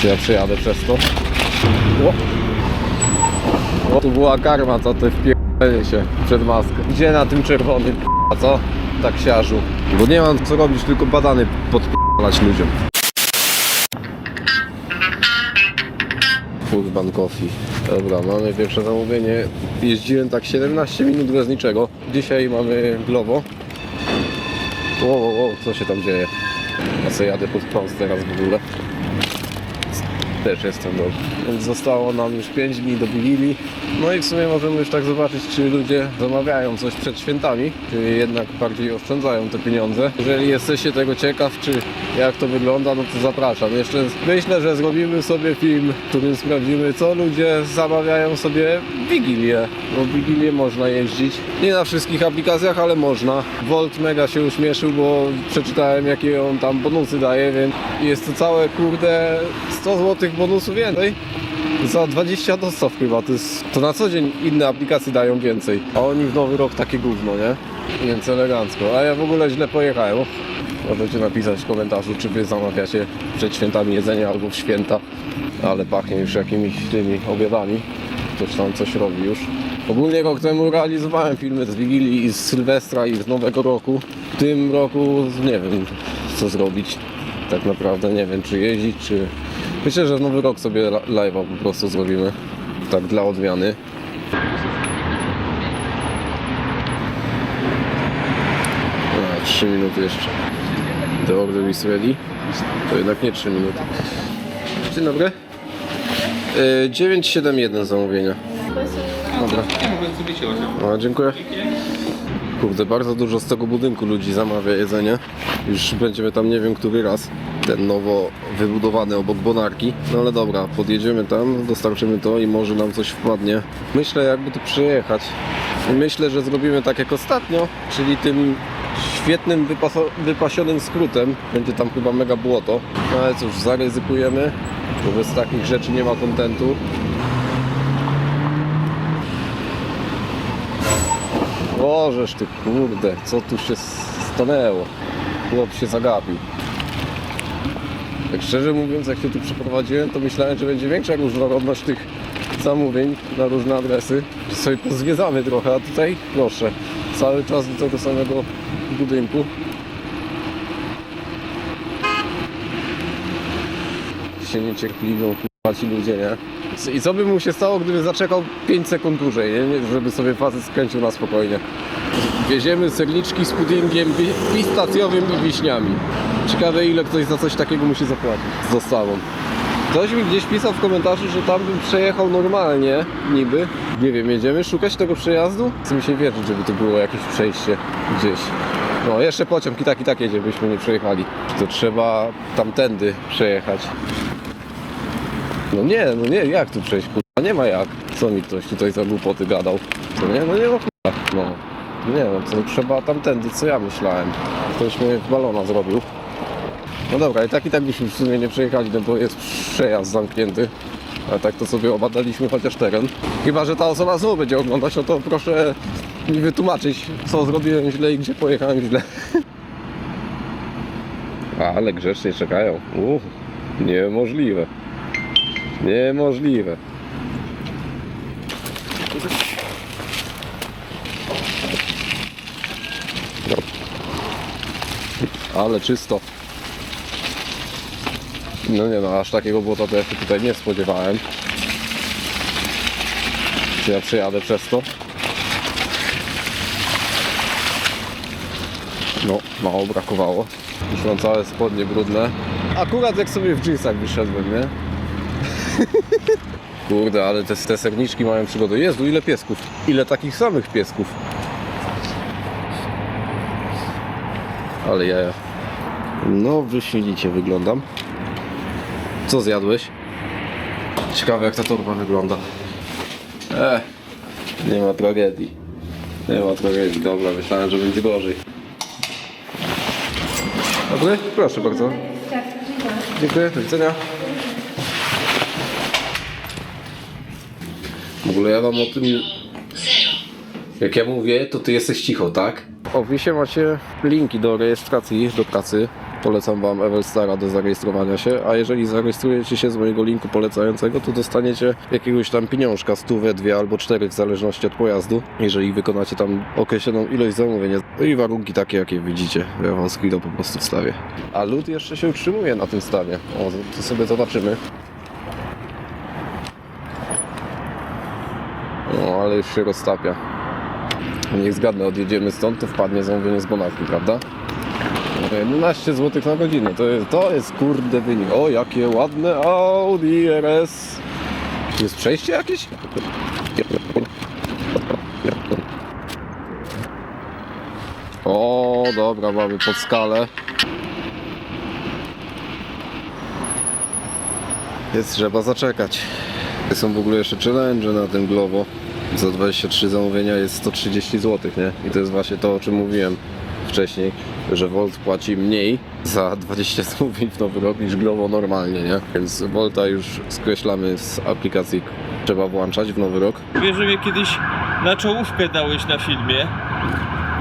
Czy ja przejadę przez to? O! O, tu była karma, co ty wpierdolenie się przed maskę. Gdzie na tym czerwonym, a co? Tak siarzu. Bo nie mam co robić, tylko badany podpalać ludziom. Urban Coffee. Dobra, mamy pierwsze zamówienie. Jeździłem tak 17 minut bez niczego. Dzisiaj mamy Glovo. Wow, wow, wow, co się tam dzieje? Sobie jadę pod prąd teraz w ogóle. Też jestem dobry. Więc zostało nam już 5 dni do Wigilii. No i w sumie możemy już tak zobaczyć, czy ludzie zamawiają coś przed świętami, czy jednak bardziej oszczędzają te pieniądze. Jeżeli jesteście tego ciekaw, czy jak to wygląda, no to zapraszam. Jeszcze myślę, że zrobimy sobie film, w którym sprawdzimy, co ludzie zamawiają sobie w Wigilię. Bo w Wigilię można jeździć. Nie na wszystkich aplikacjach, ale można. Volt mega się uśmieszył, bo przeczytałem, jakie on tam bonusy daje, więc jest to całe, kurde, 100 zł bonusu więcej. Za 20 dostaw chyba, to, jest, to na co dzień inne aplikacje dają więcej. A oni w nowy rok takie gówno, nie? Więc elegancko. A ja w ogóle źle pojechałem. Możecie napisać w komentarzu, czy wy zamawiacie przed świętami jedzenie albo w święta. Ale pachnie już jakimiś tymi obiadami. Ktoś tam coś robi już. Ogólnie rok temu realizowałem filmy z Wigilii i z Sylwestra i z Nowego Roku. W tym roku nie wiem co zrobić. Tak naprawdę nie wiem czy jeździć, czy... Myślę, że Nowy Rok sobie live'a po prostu zrobimy. Tak dla odmiany. A, 3 minuty jeszcze. The order is ready. To jednak nie 3 minuty. Dzień dobry. Yy, 971 zamówienia. Dobra. Ja mogę zrobić 8. O, dziękuję. Kurde, bardzo dużo z tego budynku ludzi zamawia jedzenie. Już będziemy tam nie wiem który raz. Ten nowo wybudowany obok Bonarki. No ale dobra, podjedziemy tam, dostarczymy to i może nam coś wpadnie. Myślę jakby tu przyjechać. I myślę, że zrobimy tak jak ostatnio, czyli tym świetnym wypasionym skrótem. Będzie tam chyba mega błoto. No ale cóż, zaryzykujemy. Bo bez takich rzeczy nie ma kontentu. Bożeż ty kurde, co tu się stanęło? Chłop się zagapił. Tak szczerze mówiąc, jak się tu przeprowadziłem, to myślałem, że będzie większa różnorodność tych zamówień na różne adresy. Że sobie pozwiedzamy trochę, a tutaj proszę, cały czas do tego samego budynku. Się niecierpliwią ci ludzie, nie? I co by mu się stało, gdyby zaczekał 5 sekund dłużej? Nie, żeby sobie facet skręcił na spokojnie. Wieziemy serniczki z puddingiem pi- pistacjowym i wiśniami. Ciekawe ile ktoś za coś takiego musi zapłacić z dostawą. Ktoś mi gdzieś pisał w komentarzu, że tam bym przejechał normalnie, niby. Nie wiem, jedziemy szukać tego przejazdu? Chcę mi się wierzyć, żeby to było jakieś przejście gdzieś. No, jeszcze pociąg i tak i tak jedzie, byśmy nie przejechali. To trzeba tamtędy przejechać. No nie, no nie, jak tu przejść, kurwa, nie ma jak. Co mi ktoś tutaj za głupoty gadał? To nie, no nie ma kurwa, no. Nie no, to trzeba tamtędy, co ja myślałem. Ktoś mnie w balona zrobił. No dobra, i tak i tak byśmy w sumie nie przejechali, no bo jest przejazd zamknięty. Ale tak to sobie obadaliśmy chociaż teren. Chyba, że ta osoba znowu będzie oglądać, no to proszę mi wytłumaczyć, co zrobiłem źle i gdzie pojechałem źle. Ale grzecznie czekają. Uff, niemożliwe. Niemożliwe. Ale czysto. No nie no, aż takiego błota to ja się tutaj nie spodziewałem. Czy ja przejadę przez to? No, mało brakowało. Już mam całe spodnie brudne. Akurat jak sobie w jeansach wyszedłem, nie? Kurde, ale te, te serniczki mają przygodę. Jezu, ile piesków. Ile takich samych piesków. Ale jaja. No, wyśmienicie wyglądam. Co zjadłeś? Ciekawe jak ta torba wygląda. E, nie ma tragedii. Nie ma tragedii, dobra, myślałem, że będzie gorzej. Dobry, proszę bardzo. Dziękuję, do widzenia. W ogóle ja wam o tym... Jak ja mówię, to ty jesteś cicho, tak? W opisie macie linki do rejestracji do pracy. Polecam Wam Evelstara do zarejestrowania się, a jeżeli zarejestrujecie się z mojego linku polecającego, to dostaniecie jakiegoś tam pieniążka, stówę, dwie albo cztery, w zależności od pojazdu, jeżeli wykonacie tam określoną ilość zamówień. No i warunki takie, jakie widzicie. Ja Wam screena po prostu wstawię. A lód jeszcze się utrzymuje na tym stawie. O, to sobie zobaczymy. No, ale już się roztapia. Niech zgadnę, odjedziemy stąd, to wpadnie zamówienie z Bonawki, prawda? 11 zł na godzinę, to jest, to jest kurde wynik. O, jakie ładne Audi RS. Jest przejście jakieś? O, dobra, mamy pod skalę. Jest trzeba zaczekać. Są w ogóle jeszcze challenge na tym Glovo. Za 23 zamówienia jest 130 zł, nie? I to jest właśnie to, o czym mówiłem wcześniej, że Volt płaci mniej za 20 zamówień w nowy rok niż Glovo normalnie, nie? Więc Volta już skreślamy z aplikacji, trzeba włączać w nowy rok. Wiesz, że mnie kiedyś na czołówkę dałeś na filmie,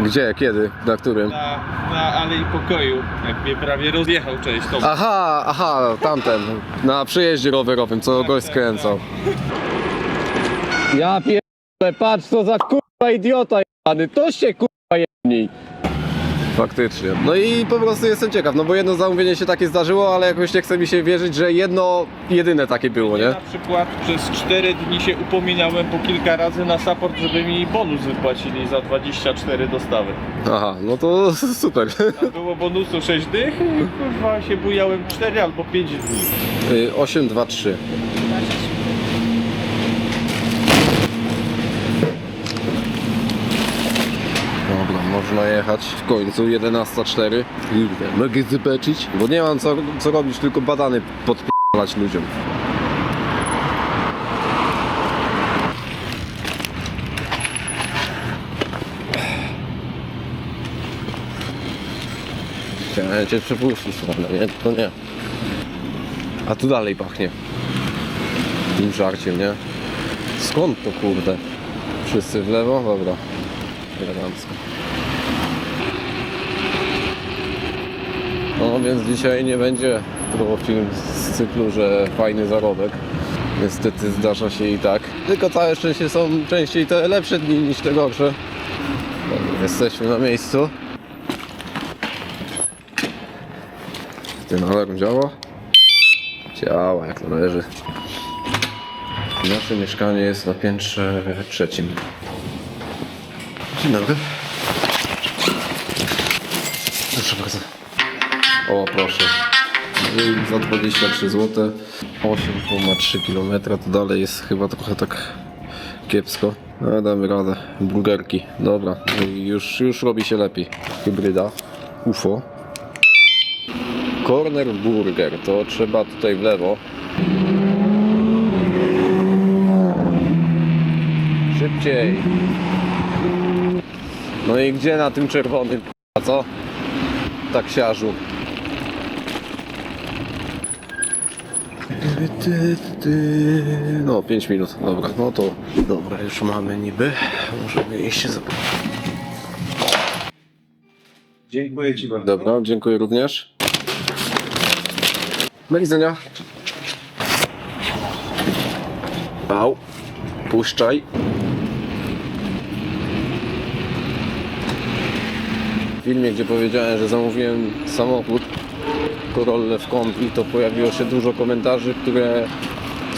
Gdzie, kiedy, na którym? na, na Alei Pokoju, jak mnie prawie rozjechał część to. Aha, aha, tamten, na przyjeździe rowerowym, co gość tak, skręcał. Ja pierdolę, patrz co za kurwa idiota jebany, to się kurwa jedni. Faktycznie. No i po prostu jestem ciekaw, no bo jedno zamówienie się takie zdarzyło, ale jakoś nie chce mi się wierzyć, że jedno, jedyne takie było, nie? Na przykład przez 4 dni się upominałem po kilka razy na support, żeby mi bonus wypłacili za 24 dostawy. Aha, no to super. Tam było bonusu 6 dych i kurwa się bujałem 4 albo 5 dni. Y, 8, 2, 3. Dobra, można jechać. W końcu 11.04. Kurde, mogę zobaczyć? Bo nie mam co, co robić, tylko badany podpalać ludziom. Chciałem cię przepuścić, ale nie, to nie. A tu dalej pachnie. Tym żarciem, nie? Skąd to kurde? Wszyscy w lewo? Dobra. Elegancko. No więc dzisiaj nie będzie to film z cyklu, że fajny zarobek. Niestety zdarza się i tak. Tylko całe szczęście są częściej te lepsze dni niż te gorsze. Jesteśmy na miejscu. Ten alarm działa? Działa jak należy. Nasze mieszkanie jest na piętrze trzecim. Dzień dobry. Proszę bardzo. O, proszę. Za 23 zł 8,3 km to dalej jest chyba trochę tak kiepsko. No damy radę. Burgerki. Dobra. I już, już robi się lepiej. Hybryda. UFO. Corner Burger, to trzeba tutaj w lewo. Szybciej. No i gdzie na tym czerwonym, a co? Taksiarzu. No, 5 minut, dobra, no to dobra, już mamy niby. Możemy iść się zobaczyć. Dziękuję Ci bardzo. Dobra, dziękuję również. Do widzenia. Au. Puszczaj. W filmie, gdzie powiedziałem, że zamówiłem samochód Corolla w kombi, to pojawiło się dużo komentarzy, które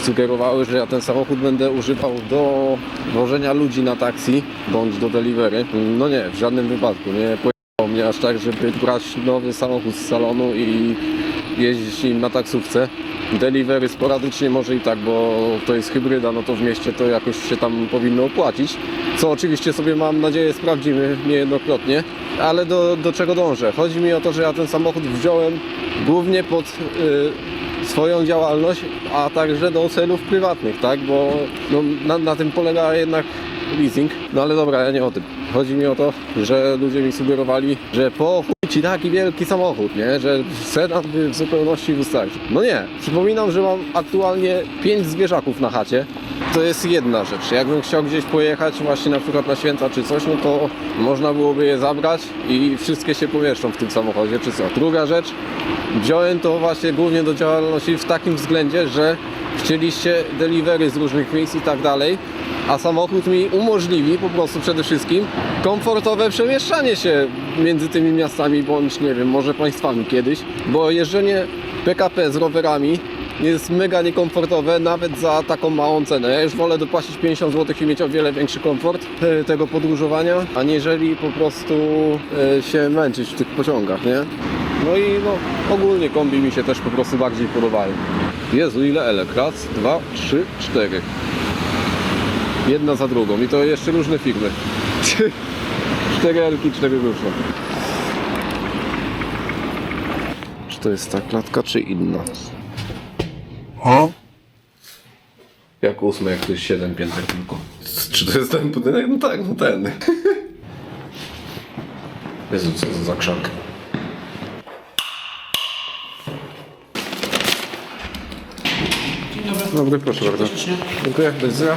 sugerowały, że ja ten samochód będę używał do wożenia ludzi na taksi bądź do delivery. No nie, w żadnym wypadku. Nie pojechało mnie aż tak, żeby brać nowy samochód z salonu i jeździć nim na taksówce. Delivery sporadycznie może i tak, bo to jest hybryda, no to w mieście to jakoś się tam powinno opłacić. Co oczywiście sobie mam nadzieję sprawdzimy niejednokrotnie. Ale do, do czego dążę? Chodzi mi o to, że ja ten samochód wziąłem głównie pod y, swoją działalność, a także do celów prywatnych, tak? Bo no, na, na tym polega jednak leasing. No ale dobra, ja nie o tym. Chodzi mi o to, że ludzie mi sugerowali, że po ci taki wielki samochód, nie? Że sedan by w zupełności wystarczył. No nie, przypominam, że mam aktualnie 5 zwierzaków na chacie. To jest jedna rzecz. Jakbym chciał gdzieś pojechać, właśnie na przykład na święta czy coś, no to można byłoby je zabrać i wszystkie się pomieszczą w tym samochodzie, czy co. Druga rzecz, wziąłem to właśnie głównie do działalności w takim względzie, że chcieliście delivery z różnych miejsc i tak dalej, a samochód mi umożliwi po prostu przede wszystkim komfortowe przemieszczanie się między tymi miastami, bądź nie wiem, może państwami kiedyś, bo jeżdżenie PKP z rowerami jest mega niekomfortowe nawet za taką małą cenę. Ja już wolę dopłacić 50 zł i mieć o wiele większy komfort e, tego podróżowania, aniżeli po prostu e, się męczyć w tych pociągach, nie? No i no, ogólnie kombi mi się też po prostu bardziej podobają. Jezu, ile elek? Raz, dwa, trzy, cztery. Jedna za drugą i to jeszcze różne firmy. cztery elki, cztery różne. Czy to jest ta klatka, czy inna? Jak ósmy, jak to jest siedem pięter tylko. Czy to jest ten budynek? No tak, no ten. Jezu, co to za krzak. Dobry, proszę bardzo. Dziękuję, do widzenia.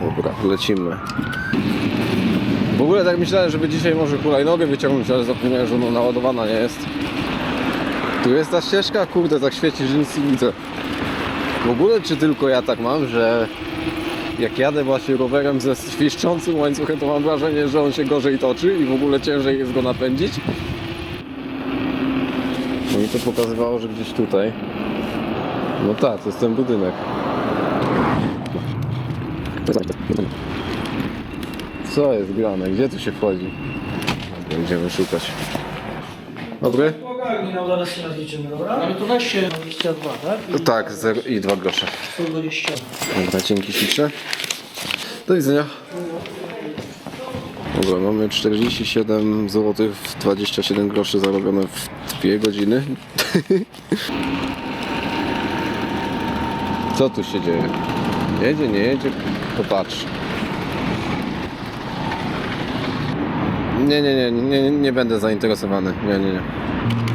Dobra, lecimy. W ogóle tak myślałem, żeby dzisiaj może hulajnogę wyciągnąć, ale zapomniałem, że ona naładowana nie jest. Tu jest ta ścieżka, kurde, tak świeci, że nic nie widzę. W ogóle czy tylko ja tak mam, że jak jadę właśnie rowerem ze świszczącym łańcuchem, to mam wrażenie, że on się gorzej toczy i w ogóle ciężej jest go napędzić. No mi to pokazywało, że gdzieś tutaj. No tak, to jest ten budynek. Co jest grane? Gdzie tu się wchodzi? Będziemy szukać. Dobry? Ogarnij, no zaraz się rozliczymy, dobra? Ale to weź się 22, tak? Tak, 0 i 2 grosze. 120. Dobra, dzięki śliczne. Do widzenia. Dobra, mamy 47 zł, 27 groszy zarobione w 2 godziny. Co tu się dzieje? Jedzie, nie jedzie? Popatrz. Nie, nie, nie, nie, nie, będę zainteresowany. Nie, nie, nie.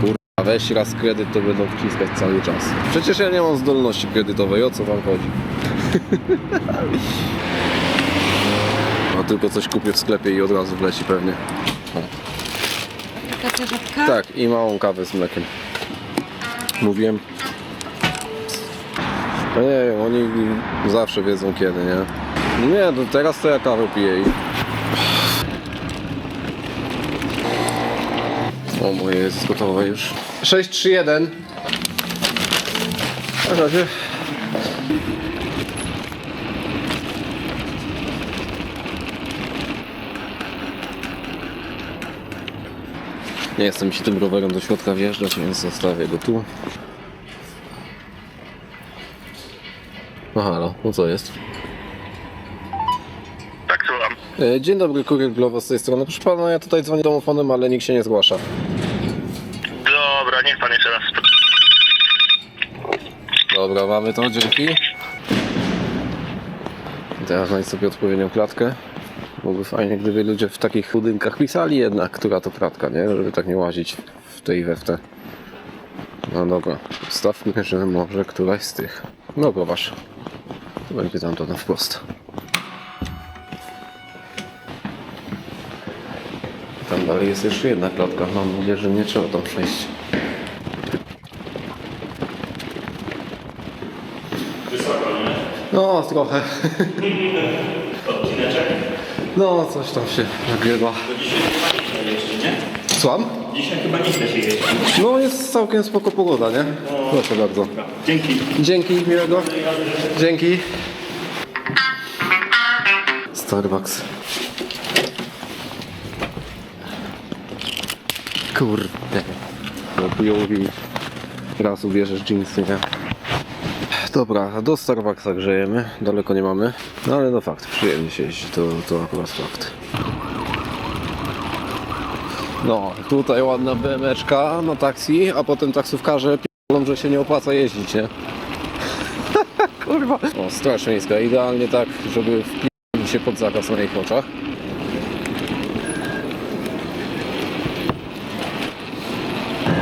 Kurwa, weź raz kredyt, to będą wciskać cały czas. Przecież ja nie mam zdolności kredytowej, o co wam chodzi? No tylko coś kupię w sklepie i od razu wleci pewnie. Taka żabka? Tak, i małą kawę z mlekiem. Mówiłem. No nie wiem, oni zawsze wiedzą kiedy, nie? No nie, to teraz to ja kawę piję i... O, moje jest gotowe już. 631. Na razie. Nie mi się tym rowerem do środka wjeżdżać, więc zostawię go tu. No halo, no co jest? Tak, słucham. E, Dzień dobry, kurier Glovo z tej strony. Proszę pana, ja tutaj dzwonię domofonem, ale nikt się nie zgłasza. Dobra, niech pan jeszcze raz. Dobra, mamy to, dzięki. Teraz znajdź sobie odpowiednią klatkę. Byłoby fajnie, gdyby ludzie w takich budynkach pisali jednak, która to klatka, nie? Żeby tak nie łazić w tej i we w te. No dobra, stawmy, że może któraś z tych. No. To będzie tam to na wprost. Tam dalej jest jeszcze jedna klatka. Mam nadzieję, że nie trzeba tam przejść. No, trochę. No, coś tam się nagrywa. Słucham? Dzisiaj chyba nie chce się jeść. No, jest całkiem spoko pogoda, nie? Proszę bardzo. Dzięki. Dzięki, miłego. Dzięki. Starbucks. Kurde. No chujowi. Raz ubierzesz jeansy, nie? Dobra, do Starbucksa grzejemy, daleko nie mamy, no ale no fakt, przyjemnie się jeździ, to, to akurat fakt. No, tutaj ładna BMeczka na taksi, a potem taksówkarze p***lą, że się nie opłaca jeździć, nie? Kurwa. O, strasznie niska, idealnie tak, żeby wpli się pod zakaz na ich oczach.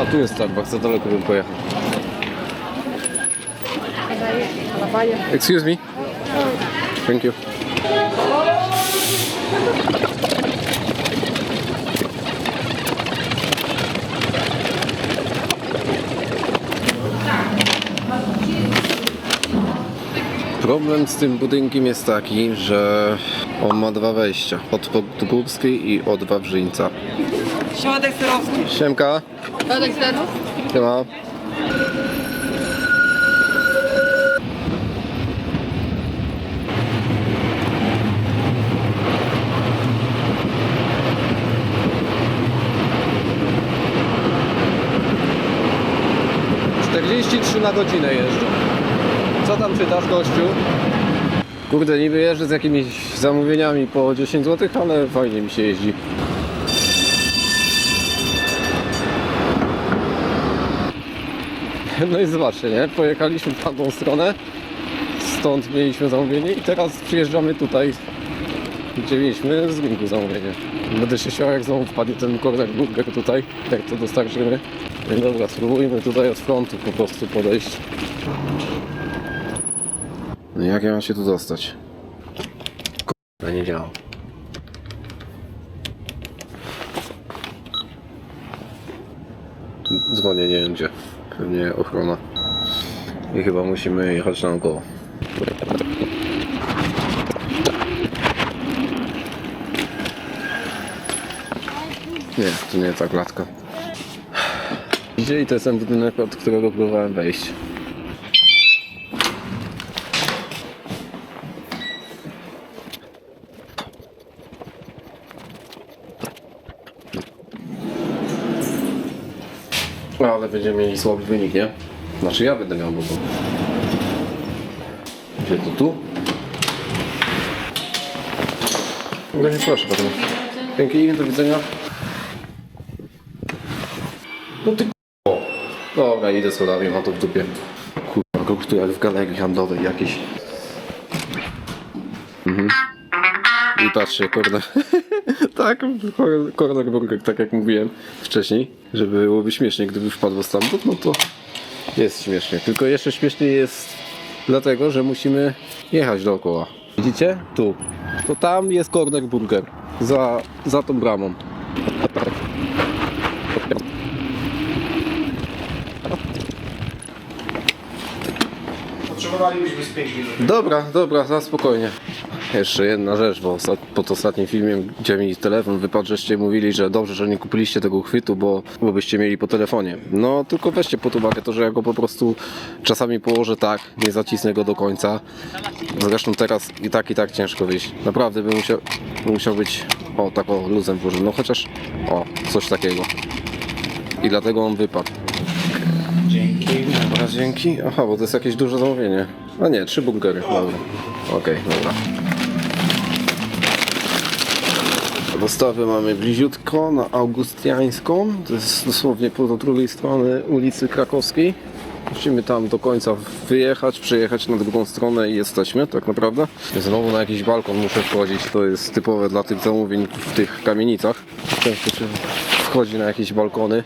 A tu jest Starbucks, za daleko bym pojechał. Excuse me. Thank you. Problem z tym budynkiem jest taki, że on ma dwa wejścia. Od Podgórskiej i od Wawrzyńca. Środek Sterowski. Siemka. Środek Sterów? Siema. Czterdzieści trzy na godzinę jeżdżą. Co tam czytasz, gościu? Kurde, niby jeżdżę z jakimiś zamówieniami po 10 zł, ale fajnie mi się jeździ. No i zobaczcie, nie? Pojechaliśmy w tamtą stronę, stąd mieliśmy zamówienie i teraz przyjeżdżamy tutaj, gdzie mieliśmy z rynku zamówienie. Będę się śmiał, jak znowu wpadnie ten korner burger tutaj, jak to dostarczymy. No dobra, spróbujmy tutaj od frontu po prostu podejść. No i jak ja mam się tu dostać? K***a, nie działa. Dzwonię, nie wiem gdzie. Pewnie ochrona. I chyba musimy jechać naokoło. Nie, to nie ta klatka. Gdzie i to jest ten budynek, od którego próbowałem wejść. No, ale będziemy mieli słaby wynik, nie? Znaczy ja będę miał, bo to... Gdzie to tu? No nie proszę bardzo. Dzięki, do widzenia. No ty Dobra, idę schodami, mam to w dupie. Kurwa, tu jak w galerii handlowej jakiejś. Mhm. I patrzcie, kurde. tak, corner burger, tak jak mówiłem wcześniej, żeby byłoby śmiesznie, gdyby wpadło stamtąd, no to jest śmiesznie. Tylko jeszcze śmieszniej jest dlatego, że musimy jechać dookoła. Widzicie? Tu. To tam jest corner burger. Za, za tą bramą. Potrzebowalibyśmy z 5 minut. Dobra, dobra, za spokojnie. Jeszcze jedna rzecz, bo pod ostatnim filmem, gdzie mi telefon wypadł, żeście mówili, że dobrze, że nie kupiliście tego chwytu, bo, bo byście mieli po telefonie. No, tylko weźcie pod uwagę to, że ja go po prostu czasami położę tak, nie zacisnę go do końca. Zresztą teraz i tak, i tak ciężko wyjść. Naprawdę bym musiał, musiał być, o, tak o, luzem włożył. No chociaż, o, coś takiego. I dlatego on wypadł. Dzięki. Aha, bo to jest jakieś duże zamówienie. A nie, trzy burgery. Dobra. Okej, dobra. Dostawy mamy bliziutko na Augustiańską. To jest dosłownie po drugiej strony ulicy Krakowskiej. Musimy tam do końca wyjechać, przejechać na drugą stronę i jesteśmy, tak naprawdę. Znowu na jakiś balkon muszę wchodzić. To jest typowe dla tych zamówień w tych kamienicach. Często się wchodzi na jakieś balkony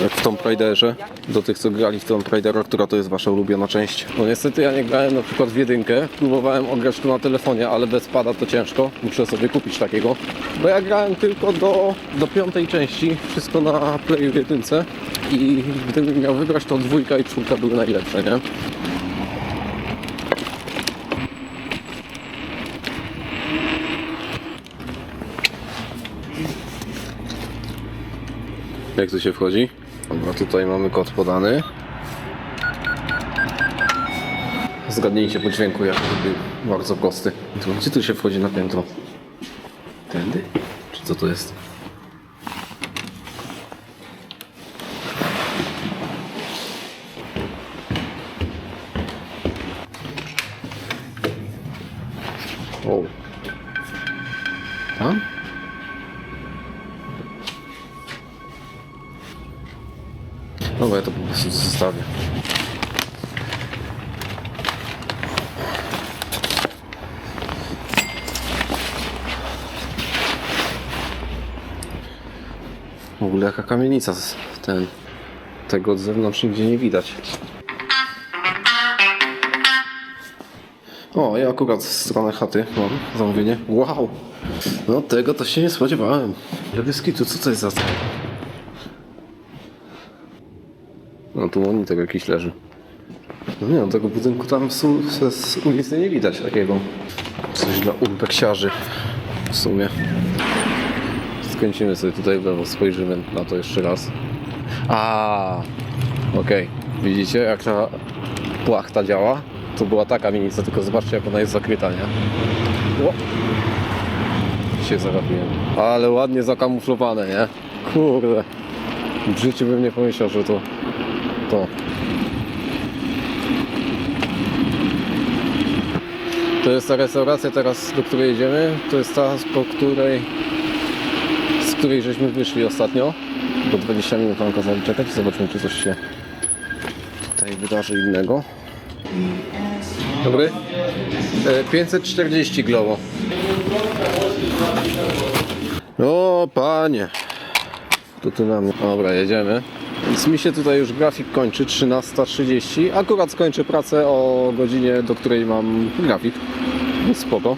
jak w Tomb Raiderze, do tych co grali w Tomb Raidera, która to jest wasza ulubiona część. No niestety ja nie grałem na przykład w jedynkę, próbowałem ograć tu na telefonie, ale bez pada to ciężko, muszę sobie kupić takiego, bo ja grałem tylko do, do piątej części, wszystko na Playu jedynce i gdybym miał wybrać to dwójka i czwórka były najlepsze, nie? Jak tu się wchodzi? Dobra, tutaj mamy kod podany. Zgadnijcie po dźwięku, jak był bardzo prosty. Gdzie tu się wchodzi na piętro? Tędy? Czy co to jest? Dobra, ja to po prostu zostawię. W ogóle jaka kamienica ten Tego od zewnątrz nigdzie nie widać. O, ja akurat z strony chaty mam zamówienie. Wow! No tego to się nie spodziewałem. Lebyskitu, co to jest za co? Tu monitor jakiś leży. No nie no, tego budynku tam z, z, z ulicy nie widać takiego. Coś dla urbeksiarzy w sumie. Skręcimy sobie tutaj w lewo, spojrzymy na to jeszcze raz. A, okej. Widzicie jak ta płachta działa? To była taka minica, tylko zobaczcie jak ona jest zakryta, nie? O! Się zagapiłem. Ale ładnie zakamuflowane, nie? Kurde. W życiu bym nie pomyślał, że to to. To jest ta restauracja teraz, do której jedziemy. To jest ta, po której z której żeśmy wyszli ostatnio. Bo 20 minut nam kazali czekać. Zobaczmy, czy coś się tutaj wydarzy innego. Dobry? E, 540 glowo. O, panie. To ty na mnie. Dobra, jedziemy. Więc mi się tutaj już grafik kończy 13.30. Akurat skończę pracę o godzinie, do której mam grafik. Więc spoko.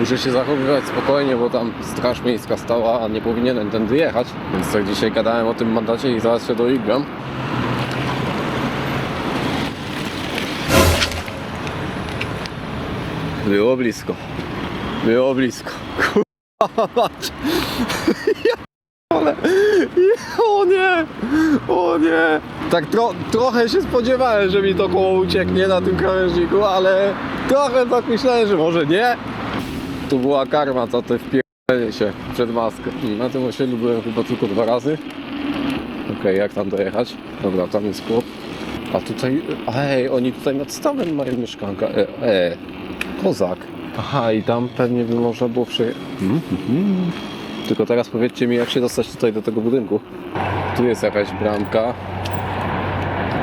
Muszę się zachowywać spokojnie, bo tam straż miejska stała, a nie powinienem tędy jechać. Więc tak dzisiaj gadałem o tym mandacie i zaraz się doigram. Było blisko. Było blisko. Kurwa. Ja. O nie! O nie! Tak tro, trochę się spodziewałem, że mi to koło ucieknie na tym krawężniku, ale trochę tak myślałem, że może nie. Tu była karma, to te wpierdolenie się przed maskę. Na tym osiedlu byłem chyba tylko dwa razy. Okej, jak tam dojechać? Dobra, tam jest chłop. A tutaj, ej, oni tutaj nad stawem mają mieszkanka. E, e, kozak. Aha, i tam pewnie by można było przy... Mm, mm. Tylko teraz powiedzcie mi, jak się dostać tutaj do tego budynku. Tu jest jakaś bramka.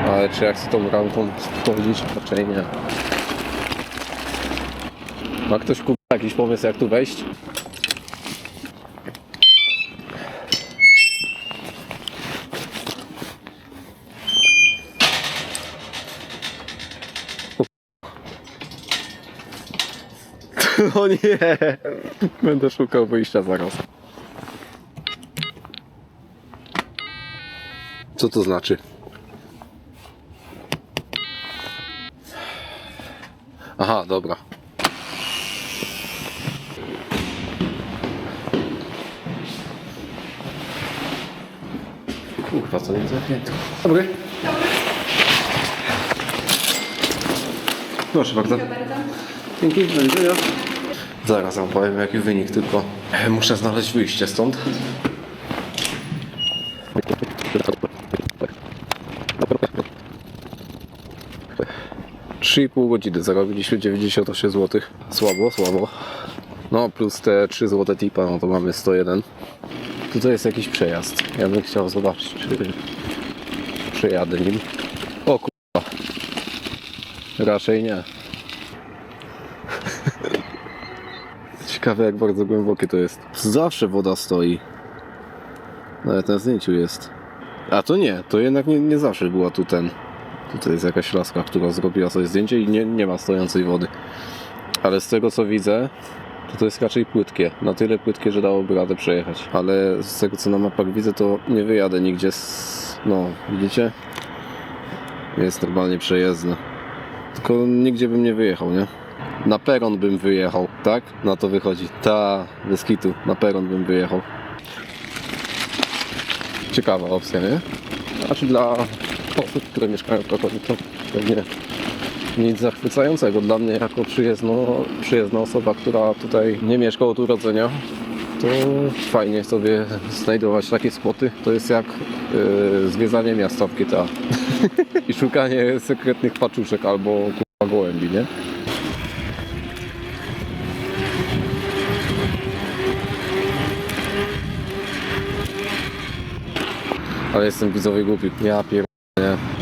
Ale czy jak z tą bramką wchodzić? Raczej nie. Ma ktoś kurwa jakiś pomysł, jak tu wejść? O nie! Będę szukał wyjścia zaraz. Co to znaczy? Aha, dobra. Kurwa, co nie zamknięte. Dobry. Proszę bardzo. Dzięki, do widzenia. Zaraz wam powiem jaki wynik, tylko e, muszę znaleźć wyjście stąd. Pół godziny zarobiliśmy 98 zł. Słabo, słabo. No plus te 3 zł tipa, no to mamy 101. Tutaj jest jakiś przejazd. Ja bym chciał zobaczyć, czy przejadę nim. O kurwa. Raczej nie. Ciekawe jak bardzo głębokie to jest. Zawsze woda stoi. Nawet na zdjęciu jest. A to nie, to jednak nie, nie zawsze była tu ten. Tutaj jest jakaś laska, która zrobiła sobie zdjęcie i nie, nie ma stojącej wody. Ale z tego co widzę, to to jest raczej płytkie. Na tyle płytkie, że dałoby radę przejechać. Ale z tego co na mapach widzę, to nie wyjadę nigdzie z... No, widzicie? Jest normalnie przejezdne. Tylko nigdzie bym nie wyjechał, nie? Na peron bym wyjechał, tak? Na to wychodzi. Ta, bez. Na peron bym wyjechał. Ciekawa opcja, nie? Znaczy dla osób, które mieszkają w Krakowie, to pewnie nic zachwycającego. Dla mnie jako przyjezdno, przyjezdna osoba, która tutaj nie mieszka od urodzenia, to fajnie sobie znajdować takie spoty. To jest jak yy, zwiedzanie miasta w GTA. I szukanie sekretnych paczuszek albo gołębi, nie? Ale jestem widzowie głupi. Ja pier...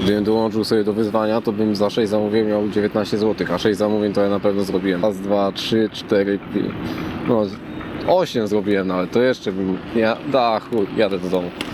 Gdybym dołączył sobie do wyzwania, to bym za 6 zamówień miał 19 zł, a 6 zamówień to ja na pewno zrobiłem. Raz, dwa, trzy, cztery, pięć, no 8 zrobiłem nawet, to jeszcze bym, ja, da chuj, jadę do domu.